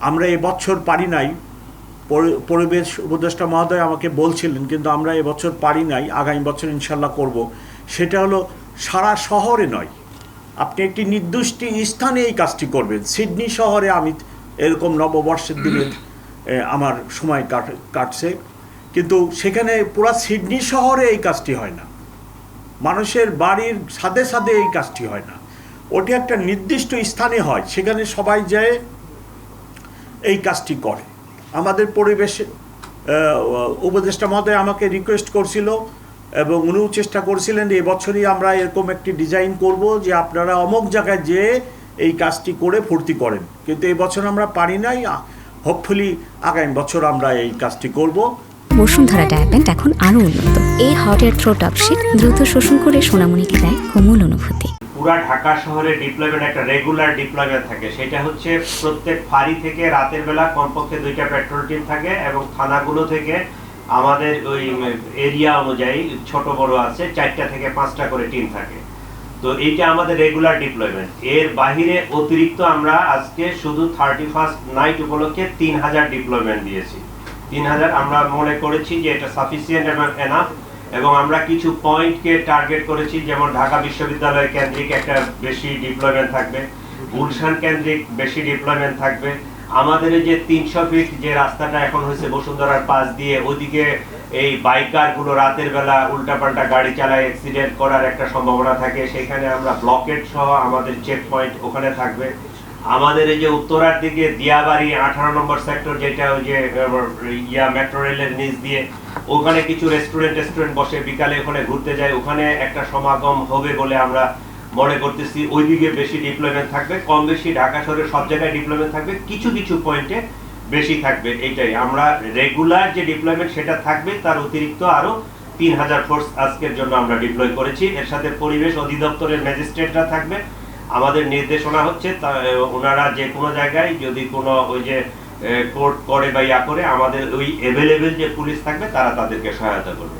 আমরা এবছর পারি নাই। পরি- পরিবেশ উপদেষ্টা মহোদয় আমাকে বলছিলেন, কিন্তু আমরা এবছর পারি নাই, আগামী বছর ইনশাল্লাহ করব। সেটা হলো, সারা শহরে নয়। আপনি একটি নির্দিষ্ট স্থানে এই কাজটি করবেন। সিডনি শহরে আমি এরকম নববর্ষের দিনে আমার সময় কাট- কাটছে। কিন্তু সেখানে পুরা সিডনি শহরে এই কাজটি হয় না। মানুষের বাড়ির সাথে সাথে এই কাজটি হয় না। ওটি একটা নির্দিষ্ট স্থানে হয়। সেখানে সবাই যায় এই কাজটি করে। আমাদের পরিবেশে উপদেষ্টা মহোদয় আমাকে রিকোয়েস্ট করছিল এবং উনিও চেষ্টা করছিলেন যে এবছরই আমরা এরকম একটি ডিজাইন করব যে আপনারা অমুক জায়গায় যেয়ে এই কাজটি করে ফুর্তি করেন। কিন্তু এবছর আমরা পারি নাই। হোপফুলি আগামী বছর আমরা এই কাজটি করব। বসুন্ধরা ডায়াপেন্ট এখন আরও উন্নত। এই হট এয়ার থ্রো টপ দ্রুত শোষণ করে সোনামণিকে দেয় কোমল অনুভূতি। পুরা ঢাকা শহরে ডিপ্লয়মেন্ট একটা রেগুলার ডিপ্লয়মেন্ট থাকে। সেটা হচ্ছে প্রত্যেক ফাঁড়ি থেকে রাতের বেলা কমপক্ষে দুইটা পেট্রোল টিম থাকে এবং থানাগুলো থেকে আমাদের ওই এরিয়া অনুযায়ী ছোট বড় আছে, চারটা থেকে পাঁচটা করে টিম থাকে। তো এইটা আমাদের রেগুলার ডিপ্লয়মেন্ট এর বাহিরে অতিরিক্ত আমরা আজকে শুধু থার্টি ফার্স্ট নাইট উপলক্ষে তিন হাজার ডিপ্লয়মেন্ট দিয়েছি। তিন হাজার আমরা মনে করেছি যে এটা সাফিসিয়েন্ট এবং এনাফ এবং আমরা কিছু পয়েন্টকে টার্গেট করেছি, যেমন ঢাকা বিশ্ববিদ্যালয় কেন্দ্রিক একটা বেশি ডিপ্লয়মেন্ট থাকবে, গুলশান কেন্দ্রিক বেশি ডিপ্লয়মেন্ট থাকবে, আমাদের যে তিনশো ফিট যে রাস্তাটা এখন হয়েছে বসুন্ধরার পাশ দিয়ে ওদিকে এই বাইকারগুলো রাতের বেলা উল্টাপাল্টা গাড়ি চালায় অ্যাক্সিডেন্ট করার একটা সম্ভাবনা থাকে, সেখানে আমরা ব্লকেট সহ আমাদের চেক পয়েন্ট ওখানে থাকবে। আমাদের এই যে উত্তরার দিকে দিয়াবাড়ি আঠারো নম্বর সেক্টর যেটা ওই যে ইয়া মেট্রো রেলের নিচ দিয়ে ওখানে কিছু রেস্টুরেন্ট রেস্টুরেন্ট বসে বিকালে ওখানে ঘুরতে যায়। ওখানে একটা সমাগম হবে বলে আমরা মনে করতেছি। ওইদিকে বেশি ডিপ্লয়মেন্ট থাকবে। কম বেশি ঢাকা শহরে সব জায়গায় ডিপ্লয়মেন্ট থাকবে। কিছু কিছু পয়েন্টে বেশি থাকবে এইটাই আমরা রেগুলার যে ডিপ্লয়মেন্ট সেটা থাকবে, তার অতিরিক্ত আরও তিন হাজার ফোর্স আজকের জন্য আমরা ডিপ্লয় করেছি। এর সাথে পরিবেশ অধিদপ্তরের ম্যাজিস্ট্রেটরা থাকবে। আমাদের নির্দেশনা হচ্ছে ওনারা যে কোনো জায়গায় যদি কোনো ওই যে কোর্ট করে বা ইয়া করে আমাদের ওই অ্যাভেলেবেল যে পুলিশ থাকবে তারা তাদেরকে সহায়তা করবে।